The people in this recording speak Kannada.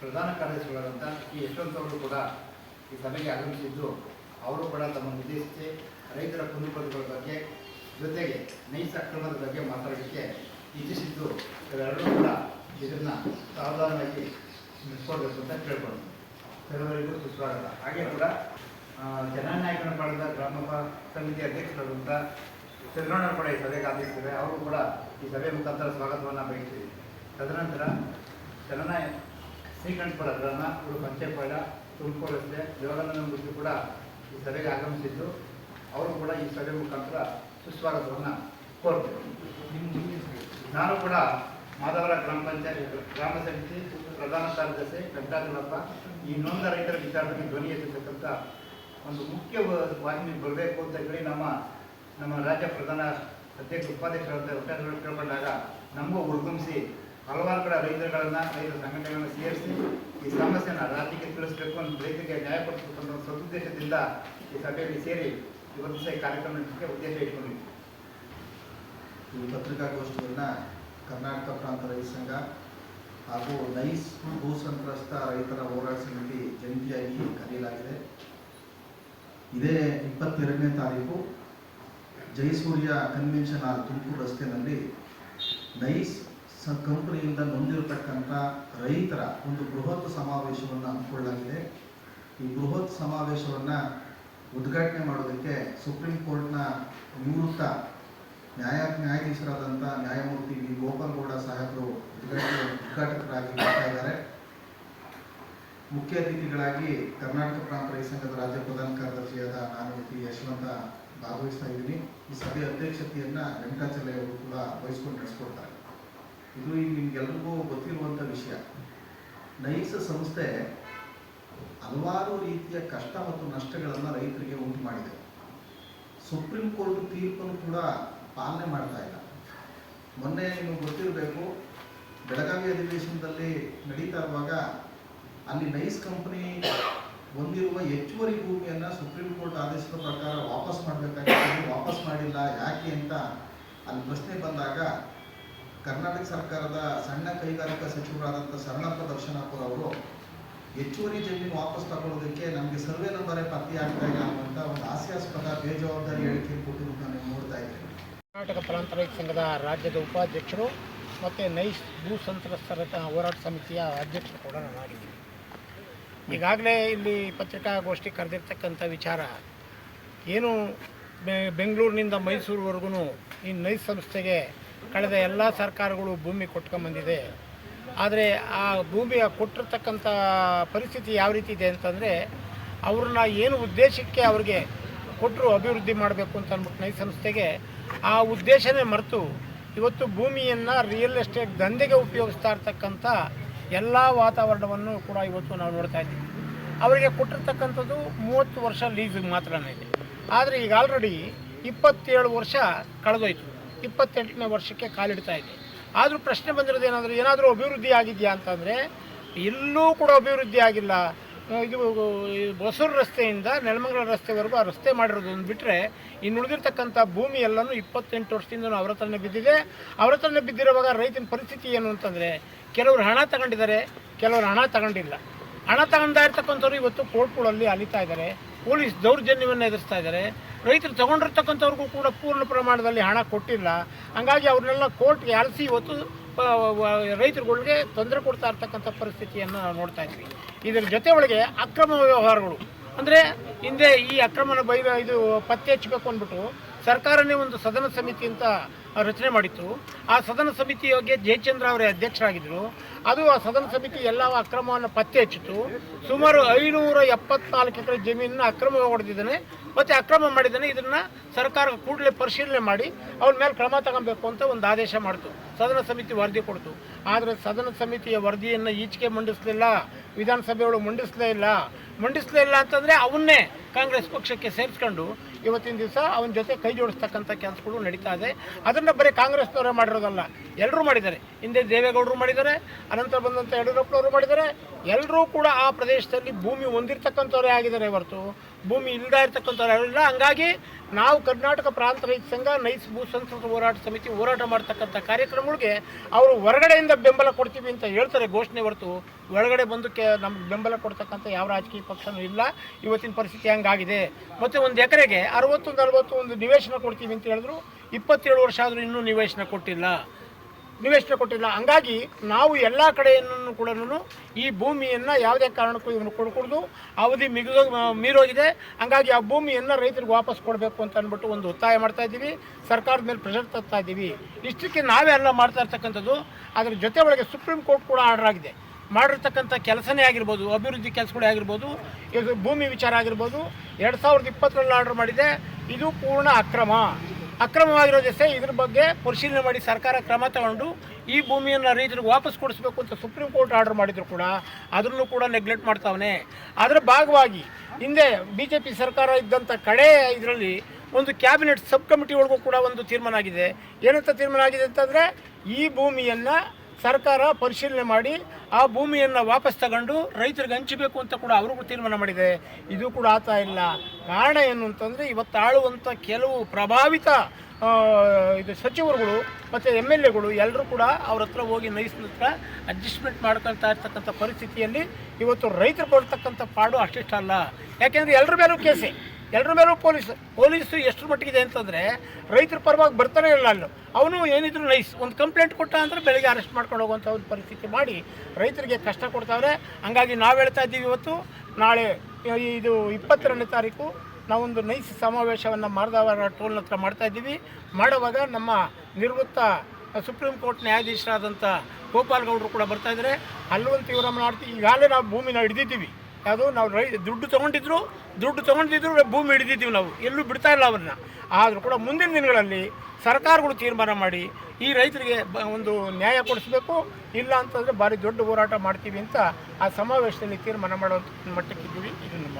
ಪ್ರಧಾನ ಕಾರ್ಯದರ್ಶಿಗಳಾದಂಥ ಈ ಯಶವಂತ್ ಅವರು ಕೂಡ ಈ ಸಭೆಗೆ ಆಗಮಿಸಿದ್ದು ಅವರು ಕೂಡ ತಮ್ಮ ಉದ್ದೇಶಿಸಿ ರೈತರ ಕುಂದುಕೊರತೆಗಳ ಬಗ್ಗೆ ಜೊತೆಗೆ ನೈಸ ಅಕ್ರಮದ ಬಗ್ಗೆ ಮಾತಾಡಲಿಕ್ಕೆ ಇಚ್ಛಿಸಿದ್ದು ಇವರೆಲ್ಲರೂ ಕೂಡ ಇದನ್ನು ಸಾವಧಾನವಾಗಿ ನಿಲ್ಕೊಳ್ಬೇಕು ಅಂತ ಕೇಳ್ಕೊಂಡು ಸರ್ವರಿಗೂ ಸುಸ್ವಾಗತ. ಹಾಗೆ ಕೂಡ ಆ, ಜನನಾಯಕನ ಪಡೆದ ಗ್ರಾಮ ಸಮಿತಿ ಅಧ್ಯಕ್ಷರಾದಂಥ ಚಂದ್ರಣ್ಣ ಕೂಡ ಈ ಸಭೆಗೆ ಆಗಮಿಸಿದ್ದಾರೆ. ಅವರು ಕೂಡ ಈ ಸಭೆ ಮುಖಾಂತರ ಸ್ವಾಗತವನ್ನು ಬಯಸ್ತೀವಿ. ತದನಂತರ ಜನನಾಯ ಶ್ರೀಕಂಠಪುರ ಗ್ರಾಮ ಇವರು ಪಂಚೇಪಾಡ ತುಮಕೂರು ರಸ್ತೆ ಮೂರ್ತಿ ಕೂಡ ಈ ಸಭೆಗೆ ಆಗಮಿಸಿದ್ದು, ಅವರು ಕೂಡ ಈ ಸಭೆ ಮುಖಾಂತರ ಸುಸ್ವಾಗತವನ್ನು ಕೋರ್ತೇವೆ ನಾನು ಕೂಡ ಮಾದವರ ಗ್ರಾಮ ಪಂಚಾಯತ್, ಗ್ರಾಮ ಸಮಿತಿ ಪ್ರಧಾನ ಕಾರ್ಯದರ್ಶಿ ವೆಂಕಟಾಚಲಪ್ಪ ಈ ನೊಂದ ರೈತರ ವಿಚಾರದಲ್ಲಿ ಧ್ವನಿ ಎತ್ತಿರ್ತಕ್ಕಂಥ ಒಂದು ಮುಖ್ಯ ವಾಹಿನಿ ಬರಬೇಕು ಅಂತ ಹೇಳಿ ನಮ್ಮ ನಮ್ಮ ರಾಜ್ಯ ಪ್ರಧಾನ ಅಧ್ಯಕ್ಷ, ಉಪಾಧ್ಯಕ್ಷರಾದ ವೆಂಕಟೇಶ್ವರ ಕೇಳ್ಕೊಂಡಾಗ ನಮಗೂ ಹುಡುಗಂಸಿ ಹಲವಾರು ಕಡೆ ರೈತರುಗಳನ್ನ, ರೈತರ ಸಂಘಟನೆಗಳನ್ನ ಸೇರಿಸಿ ಈ ಸಮಸ್ಯೆನ ರಾಜ್ಯಕ್ಕೆ ತಿಳಿಸಬೇಕು ಅಂತ ರೈತರಿಗೆ ನ್ಯಾಯ ಕೊಡಿಸಬೇಕು ಅನ್ನೋ ಸದುದ್ದೇಶದಿಂದ ಈ ಸಭೆಯಲ್ಲಿ ಸೇರಿ ಇವತ್ತು ಸಹ ಕಾರ್ಯಕ್ರಮ ನಡೆಸಲಿಕ್ಕೆ ಉದ್ದೇಶ ಇಟ್ಕೊಂಡಿದ್ವಿ. ಈ ಪತ್ರಿಕಾಗೋಷ್ಠಿಯನ್ನು ಕರ್ನಾಟಕ ಪ್ರಾಂತ ರೈತ ಸಂಘ ಹಾಗೂ ನೈಸ್ ಭೂ ಸಂತ್ರಸ್ತ ರೈತರ ಹೋರಾಟ ಸಮಿತಿ ಜಂಟಿಯಾಗಿ ಕರೆಯಲಾಗಿದೆ. ಇದೇ ಇಪ್ಪತ್ತೆರಡನೇ ತಾರೀಕು ಜಯಸೂರ್ಯ ಕನ್ವೆನ್ಷನ್ ಹಾಲ್ ತುಮಕೂರು ರಸ್ತೆಯಲ್ಲಿ ನೈಸ್ ಕಂಪನಿಯಿಂದ ನೊಂದಿರತಕ್ಕಂಥ ರೈತರ ಒಂದು ಬೃಹತ್ ಸಮಾವೇಶವನ್ನು ಹಮ್ಮಿಕೊಳ್ಳಲಾಗಿದೆ. ಈ ಬೃಹತ್ ಸಮಾವೇಶವನ್ನು ಉದ್ಘಾಟನೆ ಮಾಡೋದಕ್ಕೆ ಸುಪ್ರೀಂ ಕೋರ್ಟ್ನ ನಿವೃತ್ತ ನ್ಯಾಯ, ನ್ಯಾಯಾಧೀಶರಾದಂಥ ನ್ಯಾಯಮೂರ್ತಿ ವಿ. ಗೋಪಾಲಗೌಡ ಸಾಹೇಬರು ಉದ್ಘಾಟನೆ, ಉದ್ಘಾಟಕರಾಗಿ ಬರ್ತಾ ಇದ್ದಾರೆ. ಮುಖ್ಯ ಅತಿಥಿಗಳಾಗಿ ಕರ್ನಾಟಕ ಪ್ರಾಂತ ರೈತ ಸಂಘದ ರಾಜ್ಯ ಪ್ರಧಾನ ಕಾರ್ಯದರ್ಶಿಯಾದ ಪಿ ಯಶವಂತ ಭಾಗವಹಿಸ್ತಾ ಇದ್ದೀನಿ. ಈ ಸಭೆಯ ಅಧ್ಯಕ್ಷತೆಯನ್ನು ವೆಂಕಟಾಚಲಯ್ಯ ಕೂಡ ವಹಿಸ್ಕೊಂಡು ನಡೆಸ್ಕೊಡ್ತಾರೆ. ಇದು ಈಗ ನಿಮ್ಗೆಲ್ರಿಗೂ ಗೊತ್ತಿರುವಂಥ ವಿಷಯ. ನೈಸ್ ಸಂಸ್ಥೆ ಹಲವಾರು ರೀತಿಯ ಕಷ್ಟ ಮತ್ತು ನಷ್ಟಗಳನ್ನು ರೈತರಿಗೆ ಉಂಟು ಮಾಡಿದೆ. ಸುಪ್ರೀಂ ಕೋರ್ಟ್ ತೀರ್ಪನ್ನು ಕೂಡ ಪಾಲನೆ ಮಾಡ್ತಾ ಇಲ್ಲ. ಮೊನ್ನೆ ನಿಮಗೆ ಗೊತ್ತಿರಬೇಕು, ಬೆಳಗಾವಿ ಅಧಿವೇಶನದಲ್ಲಿ ನಡೀತಾ ಇರುವಾಗ ಅಲ್ಲಿ ನೈಸ್ ಕಂಪನಿ ಹೊಂದಿರುವ ಹೆಚ್ಚುವರಿ ಭೂಮಿಯನ್ನು ಸುಪ್ರೀಂ ಕೋರ್ಟ್ ಆದೇಶದ ಪ್ರಕಾರ ವಾಪಸ್ ಮಾಡಬೇಕಾಗಿತ್ತು. ವಾಪಸ್ ಮಾಡಿಲ್ಲ, ಯಾಕೆ ಅಂತ ಅಲ್ಲಿ ಪ್ರಶ್ನೆ ಬಂದಾಗ ಕರ್ನಾಟಕ ಸರ್ಕಾರದ ಸಣ್ಣ ಕೈಗಾರಿಕಾ ಸಚಿವರಾದಂಥ ಶರಣಪ್ಪ ದರ್ಶನಾಪುರ ಅವರು ಹೆಚ್ಚುವರಿ ಜಮೀನು ವಾಪಸ್ ತಗೊಳ್ಳೋದಕ್ಕೆ ನಮಗೆ ಸರ್ವೆ ನಂಬರೇ ಪತ್ತೆ ಆಗ್ತಾ ಇಲ್ಲ ಅನ್ನುವಂಥ ಒಂದು ಹಾಸ್ಯಾಸ್ಪದ ಬೇಜವಾಬ್ದಾರಿ ಹೇಳಿಕೆ ಕೊಟ್ಟಿರೋದನ್ನ ನೀವು ನೋಡ್ತಾ ಇದ್ದೀವಿ ಕರ್ನಾಟಕ ಪ್ರಾಂತ ರೈತ ಸಂಘದ ರಾಜ್ಯದ ಉಪಾಧ್ಯಕ್ಷರು ಮತ್ತು ನೈಸ್ ಭೂ ಸಂತ್ರಸ್ತರ ಹೋರಾಟ ಸಮಿತಿಯ ಅಧ್ಯಕ್ಷರು ಕೂಡ ನಾನಾಗಿದ್ದೀನಿ ಈಗಾಗಲೇ ಇಲ್ಲಿ ಪತ್ರಿಕಾಗೋಷ್ಠಿ ಕರೆದಿರ್ತಕ್ಕಂಥ ವಿಚಾರ, ಏನು ಬೆಂಗಳೂರಿನಿಂದ ಮೈಸೂರುವರೆಗೂ ಈ ನೈಸ್ ಸಂಸ್ಥೆಗೆ ಕಳೆದ ಎಲ್ಲ ಸರ್ಕಾರಗಳು ಭೂಮಿ ಕೊಟ್ಕೊಂಬಂದಿದೆ ಆದರೆ ಆ ಭೂಮಿಯ ಕೊಟ್ಟಿರ್ತಕ್ಕಂಥ ಪರಿಸ್ಥಿತಿ ಯಾವ ರೀತಿ ಇದೆ ಅಂತಂದರೆ, ಅವ್ರನ್ನ ಏನು ಉದ್ದೇಶಕ್ಕೆ ಅವ್ರಿಗೆ ಕೊಟ್ಟರು ಅಭಿವೃದ್ಧಿ ಮಾಡಬೇಕು ಅಂತ ಅಂದ್ಬಿಟ್ಟು ನೈ ಸಂಸ್ಥೆಗೆ, ಆ ಉದ್ದೇಶನೇ ಮರೆತು ಇವತ್ತು ಭೂಮಿಯನ್ನು ರಿಯಲ್ ಎಸ್ಟೇಟ್ ದಂಧೆಗೆ ಉಪಯೋಗಿಸ್ತಾ ಇರ್ತಕ್ಕಂಥ ಎಲ್ಲ ವಾತಾವರಣವನ್ನು ಕೂಡ ಇವತ್ತು ನಾವು ನೋಡ್ತಾ ಇದ್ದೀವಿ. ಅವರಿಗೆ ಕೊಟ್ಟಿರ್ತಕ್ಕಂಥದ್ದು ಮೂವತ್ತು ವರ್ಷ ಲೀಸ್ ಮಾತ್ರನೇ ಇದೆ. ಆದರೆ ಈಗ ಆಲ್ರೆಡಿ ಇಪ್ಪತ್ತೇಳು ವರ್ಷ ಕಳೆದೋಯ್ತು. ಇಪ್ಪತ್ತೆಂಟನೇ ವರ್ಷಕ್ಕೆ ಕಾಲಿಡ್ತಾ ಇದೆ. ಆದರೂ ಪ್ರಶ್ನೆ ಬಂದಿರೋದು ಏನಾದರೂ ಏನಾದರೂ ಅಭಿವೃದ್ಧಿ ಆಗಿದೆಯಾ ಅಂತಂದರೆ ಎಲ್ಲೂ ಕೂಡ ಅಭಿವೃದ್ಧಿ ಆಗಿಲ್ಲ. ಇದು ಹೊಸೂರು ರಸ್ತೆಯಿಂದ ನೆಲಮಂಗಲ ರಸ್ತೆವರೆಗೂ ಆ ರಸ್ತೆ ಮಾಡಿರೋದು ಒಂದು ಬಿಟ್ಟರೆ ಇನ್ನು ಉಳಿದಿರ್ತಕ್ಕಂಥ ಭೂಮಿ ಎಲ್ಲನೂ ಇಪ್ಪತ್ತೆಂಟು ವರ್ಷದಿಂದ ಅವರ ಹತ್ರನೇ ಬಿದ್ದಿದೆ. ಅವರ ಹತ್ರನೇ ಬಿದ್ದಿರುವಾಗ ರೈತನ ಪರಿಸ್ಥಿತಿ ಏನು ಅಂತಂದರೆ, ಕೆಲವರು ಹಣ ತಗೊಂಡಿದ್ದಾರೆ, ಕೆಲವರು ಹಣ ತಗೊಂಡಿಲ್ಲ. ಹಣ ತಗೊಂಡಾ ಇರ್ತಕ್ಕಂಥವ್ರು ಇವತ್ತು ಕೋರ್ಟ್ಗಳಲ್ಲಿ ಅಲಿತಾ ಇದ್ದಾರೆ. ಪೊಲೀಸ್ ದೌರ್ಜನ್ಯವನ್ನು ಎದುರಿಸ್ತಾ ಇದ್ದಾರೆ. ರೈತರು ತಗೊಂಡಿರ್ತಕ್ಕಂಥವ್ರಿಗೂ ಕೂಡ ಪೂರ್ಣ ಪ್ರಮಾಣದಲ್ಲಿ ಹಣ ಕೊಟ್ಟಿಲ್ಲ. ಹಂಗಾಗಿ ಅವ್ರನ್ನೆಲ್ಲ ಕೋರ್ಟ್ಗೆ ಅಲಸಿ ಇವತ್ತು ರೈತರುಗಳಿಗೆ ತೊಂದರೆ ಕೊಡ್ತಾ ಇರ್ತಕ್ಕಂಥ ಪರಿಸ್ಥಿತಿಯನ್ನು ನಾವು ನೋಡ್ತಾ ಇದ್ವಿ. ಇದರ ಜೊತೆ ಒಳಗೆ ಅಕ್ರಮ ವ್ಯವಹಾರಗಳು. ಅಂದರೆ ಹಿಂದೆ ಈ ಅಕ್ರಮನ ಬೈ ಇದು ಪತ್ತೆ ಹಚ್ಚಬೇಕು ಅಂದ್ಬಿಟ್ಟು ಸರ್ಕಾರನೇ ಒಂದು ಸದನ ಸಮಿತಿ ಅಂತ ರಚನೆ ಮಾಡಿತ್ತು. ಆ ಸದನ ಸಮಿತಿಯೋಗೆ ಜಯಚಂದ್ರ ಅವರೇ ಅಧ್ಯಕ್ಷರಾಗಿದ್ದರು. ಅದು ಆ ಸದನ ಸಮಿತಿ ಎಲ್ಲ ಅಕ್ರಮವನ್ನು ಪತ್ತೆ ಹಚ್ಚಿತು ಸುಮಾರು ಐನೂರ ಎಪ್ಪತ್ನಾಲ್ಕು ಎಕರೆ ಜಮೀನನ್ನು ಅಕ್ರಮ ಹೊಡೆದಿದ್ದಾನೆ. ಮತ್ತು ಅಕ್ರಮ ಮಾಡಿದ್ದಾನೆ. ಇದನ್ನು ಸರ್ಕಾರ ಕೂಡಲೇ ಪರಿಶೀಲನೆ ಮಾಡಿ ಅವ್ರ ಮೇಲೆ ಕ್ರಮ ತಗೊಬೇಕು ಅಂತ ಒಂದು ಆದೇಶ ಮಾಡಿತು. ಸದನ ಸಮಿತಿ ವರದಿ ಕೊಡ್ತು. ಆದರೆ ಸದನ ಸಮಿತಿಯ ವರದಿಯನ್ನು ಈಚೆಗೆ ಮಂಡಿಸಲಿಲ್ಲ. ವಿಧಾನಸಭೆಯೊಳಗೆ ಮಂಡಿಸಲೇ ಇಲ್ಲ. ಮಂಡಿಸಲೇ ಇಲ್ಲ ಅಂತಂದರೆ ಅವನ್ನೇ ಕಾಂಗ್ರೆಸ್ ಪಕ್ಷಕ್ಕೆ ಸೇರಿಸ್ಕೊಂಡು ಇವತ್ತಿನ ದಿವಸ ಅವನ ಜೊತೆ ಕೈ ಜೋಡಿಸ್ತಕ್ಕಂಥ ಕೆಲಸಗಳು ನಡೀತಾ ಇದೆ. ಅದನ್ನು ಬರೀ ಕಾಂಗ್ರೆಸ್ನವರೇ ಮಾಡಿರೋದಲ್ಲ. ಎಲ್ಲರೂ ಮಾಡಿದ್ದಾರೆ. ಹಿಂದೆ ದೇವೇಗೌಡರು ಮಾಡಿದ್ದಾರೆ, ಅನಂತರ ಬಂದಂಥ ಯಡಿಯೂರಪ್ಪನವರು ಮಾಡಿದ್ದಾರೆ. ಎಲ್ಲರೂ ಕೂಡ ಆ ಪ್ರದೇಶದಲ್ಲಿ ಭೂಮಿ ಹೊಂದಿರತಕ್ಕಂಥವರೇ ಆಗಿದ್ದಾರೆ ಹೊರತು. ಭೂಮಿ ಇಲ್ಲದೆ ಇರ್ತಕ್ಕಂಥವ್ರು ಹಂಗಾಗಿ ನಾವು ಕರ್ನಾಟಕ ಪ್ರಾಂತ ರೈತ ಸಂಘ, ನೈಸ್ ಭೂ ಸಂಸ್ಕೃತ ಹೋರಾಟ ಸಮಿತಿ ಹೋರಾಟ ಮಾಡ್ತಕ್ಕಂಥ ಕಾರ್ಯಕ್ರಮಗಳಿಗೆ ಅವರು ಹೊರಗಡೆಯಿಂದ ಬೆಂಬಲ ಕೊಡ್ತೀವಿ ಅಂತ ಹೇಳ್ತಾರೆ ಘೋಷಣೆ ಹೊರತು. ಒಳಗಡೆ ಬಂದು ಕೆ ನಮ್ಗೆ ಬೆಂಬಲ ಕೊಡ್ತಕ್ಕಂಥ ಯಾವ ರಾಜಕೀಯ ಪಕ್ಷನೂ ಇಲ್ಲ. ಇವತ್ತಿನ ಪರಿಸ್ಥಿತಿ ಹಂಗಾಗಿದೆ. ಮತ್ತು ಒಂದು ಎಕರೆಗೆ ಅರವತ್ತೊಂದು ಅರವತ್ತೊಂದು ನಿವೇಶನ ಕೊಡ್ತೀವಿ ಅಂತ ಹೇಳಿದ್ರು. ಇಪ್ಪತ್ತೇಳು ವರ್ಷ ಆದರೂ ಇನ್ನೂ ನಿವೇಶನ ಕೊಟ್ಟಿಲ್ಲ. ನಿವೇಶನ ಕೊಟ್ಟಿಲ್ಲ. ಹಂಗಾಗಿ ನಾವು ಎಲ್ಲ ಕಡೆಯನ್ನು ಕೂಡ ಈ ಭೂಮಿಯನ್ನು ಯಾವುದೇ ಕಾರಣಕ್ಕೂ ಇವನು ಕೊಡ್ಕೊಡ್ದು ಅವಧಿ ಮಿಗಿದೋ ಮೀರೋಗಿದೆ. ಹಂಗಾಗಿ ಆ ಭೂಮಿಯನ್ನು ರೈತರಿಗೆ ವಾಪಸ್ ಕೊಡಬೇಕು ಅಂತ ಅಂದ್ಬಿಟ್ಟು ಒಂದು ಒತ್ತಾಯ ಮಾಡ್ತಾ ಇದ್ದೀವಿ. ಸರ್ಕಾರದ ಮೇಲೆ ಪ್ರೆಷರ್ ತರ್ತಾ ಇದ್ದೀವಿ. ಇಷ್ಟಕ್ಕೆ ನಾವೇ ಎಲ್ಲ ಮಾಡ್ತಾ ಇರ್ತಕ್ಕಂಥದ್ದು. ಅದ್ರ ಜೊತೆ ಒಳಗೆ ಸುಪ್ರೀಂ ಕೋರ್ಟ್ ಕೂಡ ಆರ್ಡರ್ ಆಗಿದೆ. ಮಾಡಿರ್ತಕ್ಕಂಥ ಕೆಲಸನೇ ಆಗಿರ್ಬೋದು, ಅಭಿವೃದ್ಧಿ ಕೆಲಸಗಳೇ ಆಗಿರ್ಬೋದು, ಇದು ಭೂಮಿ ವಿಚಾರ ಆಗಿರ್ಬೋದು. ಎರಡು ಸಾವಿರದ ಇಪ್ಪತ್ತರಲ್ಲಿ ಆರ್ಡರ್ ಮಾಡಿದೆ. ಇದು ಪೂರ್ಣ ಅಕ್ರಮ. ಅಕ್ರಮವಾಗಿರೋ ಜೊತೆ ಇದ್ರ ಬಗ್ಗೆ ಪರಿಶೀಲನೆ ಮಾಡಿ ಸರ್ಕಾರ ಕ್ರಮ ತಗೊಂಡು ಈ ಭೂಮಿಯನ್ನು ರೈತರಿಗೆ ವಾಪಸ್ ಕೊಡಿಸ್ಬೇಕು ಅಂತ ಸುಪ್ರೀಂ ಕೋರ್ಟ್ ಆರ್ಡರ್ ಮಾಡಿದ್ರು ಕೂಡ ಅದನ್ನು ಕೂಡ ನೆಗ್ಲೆಕ್ಟ್ ಮಾಡ್ತಾವನೆ. ಅದರ ಭಾಗವಾಗಿ ಹಿಂದೆ ಬಿ ಜೆ ಪಿ ಸರ್ಕಾರ ಇದ್ದಂಥ ಕಡೆ ಇದರಲ್ಲಿ ಒಂದು ಕ್ಯಾಬಿನೆಟ್ ಸಬ್ ಕಮಿಟಿ ಒಳಗೂ ಕೂಡ ಒಂದು ತೀರ್ಮಾನ ಆಗಿದೆ. ಏನಂತ ತೀರ್ಮಾನ ಆಗಿದೆ ಅಂತಂದರೆ ಈ ಭೂಮಿಯನ್ನು ಸರ್ಕಾರ ಪರಿಶೀಲನೆ ಮಾಡಿ ಆ ಭೂಮಿಯನ್ನು ವಾಪಸ್ ತಗೊಂಡು ರೈತರಿಗೆ ಹಂಚಬೇಕು ಅಂತ ಕೂಡ ಅವರು ತೀರ್ಮಾನ ಮಾಡಿದೆ. ಇದು ಕೂಡ ಆಗ್ತಾ ಇಲ್ಲ. ಕಾರಣ ಏನು ಅಂತಂದರೆ ಇವತ್ತು ಆಳುವಂಥ ಕೆಲವು ಪ್ರಭಾವಿತ ಇದು ಸಚಿವರುಗಳು ಮತ್ತು ಎಂ ಎಲ್ ಎಗಳು ಎಲ್ಲರೂ ಕೂಡ ಅವ್ರ ಹತ್ರ ಹೋಗಿ ನೈಸ್ ಹತ್ರ ಅಡ್ಜಸ್ಟ್ಮೆಂಟ್ ಮಾಡ್ಕೊಳ್ತಾ ಇರ್ತಕ್ಕಂಥ ಪರಿಸ್ಥಿತಿಯಲ್ಲಿ ಇವತ್ತು ರೈತರು ಕೊಡ್ತಕ್ಕಂಥ ಪಾಡು ಅಷ್ಟಿಷ್ಟಲ್ಲ. ಯಾಕೆಂದರೆ ಎಲ್ಲರ ಮೇಲೂ ಕೇಸೆ. ಎಲ್ಲರ ಮೇಲೂ ಪೊಲೀಸ್, ಪೊಲೀಸು ಎಷ್ಟು ಮಟ್ಟಿಗಿದೆ ಅಂತಂದರೆ ರೈತರ ಪರವಾಗಿ ಬರ್ತಾನೆ ಇಲ್ಲ ಅಲ್ಲೂ. ಅವನು ಏನಿದ್ರು ನೈಸ್, ಒಂದು ಕಂಪ್ಲೇಂಟ್ ಕೊಟ್ಟ ಅಂದರೆ ಬೆಳಗ್ಗೆ ಅರೆಸ್ಟ್ ಮಾಡ್ಕೊಂಡು ಹೋಗುವಂಥ ಒಂದು ಪರಿಸ್ಥಿತಿ ಮಾಡಿ ರೈತರಿಗೆ ಕಷ್ಟ ಕೊಡ್ತಾವ್ರೆ. ಹಂಗಾಗಿ ನಾವು ಹೇಳ್ತಾ ಇದ್ದೀವಿ ಇವತ್ತು, ನಾಳೆ ಇದು ಇಪ್ಪತ್ತೆರಡನೇ ತಾರೀಕು ನಾವೊಂದು ನೈಸ್ ಸಮಾವೇಶವನ್ನು ಮಾರದವರ ಟೋಲ್ ಹತ್ರ ಮಾಡ್ತಾ ಇದ್ದೀವಿ. ಮಾಡುವಾಗ ನಮ್ಮ ನಿವೃತ್ತ ಸುಪ್ರೀಂ ಕೋರ್ಟ್ ನ್ಯಾಯಾಧೀಶರಾದಂಥ ಗೋಪಾಲ್ ಗೌಡರು ಕೂಡ ಬರ್ತಾ ಇದ್ದಾರೆ ಒಂದು ತೀವ್ರ ಮಾಡ್ತೀವಿ ಈಗಾಗಲೇ ನಾವು ಭೂಮಿನ ಹಿಡಿದಿದ್ದೀವಿ. ಯಾವುದು ನಾವು ರೈ, ದುಡ್ಡು ತೊಗೊಂಡಿದ್ರು ದುಡ್ಡು ತೊಗೊಂಡಿದ್ರು ಭೂಮಿ ಹಿಡಿದಿದ್ದೀವಿ ನಾವು. ಎಲ್ಲೂ ಬಿಡ್ತಾ ಇಲ್ಲ ಅವ್ರನ್ನ. ಆದರೂ ಕೂಡ ಮುಂದಿನ ದಿನಗಳಲ್ಲಿ ಸರ್ಕಾರಗಳು ತೀರ್ಮಾನ ಮಾಡಿ ಈ ರೈತರಿಗೆ ಒಂದು ನ್ಯಾಯ ಕೊಡಿಸ್ಬೇಕು, ಇಲ್ಲ ಅಂತಂದರೆ ಭಾರಿ ದೊಡ್ಡ ಹೋರಾಟ ಮಾಡ್ತೀವಿ ಅಂತ ಆ ಸಮಾವೇಶದಲ್ಲಿ ತೀರ್ಮಾನ ಮಾಡೋ ಮಟ್ಟಕ್ಕಿದ್ದೀವಿ ಇದು ನಮ್ಮ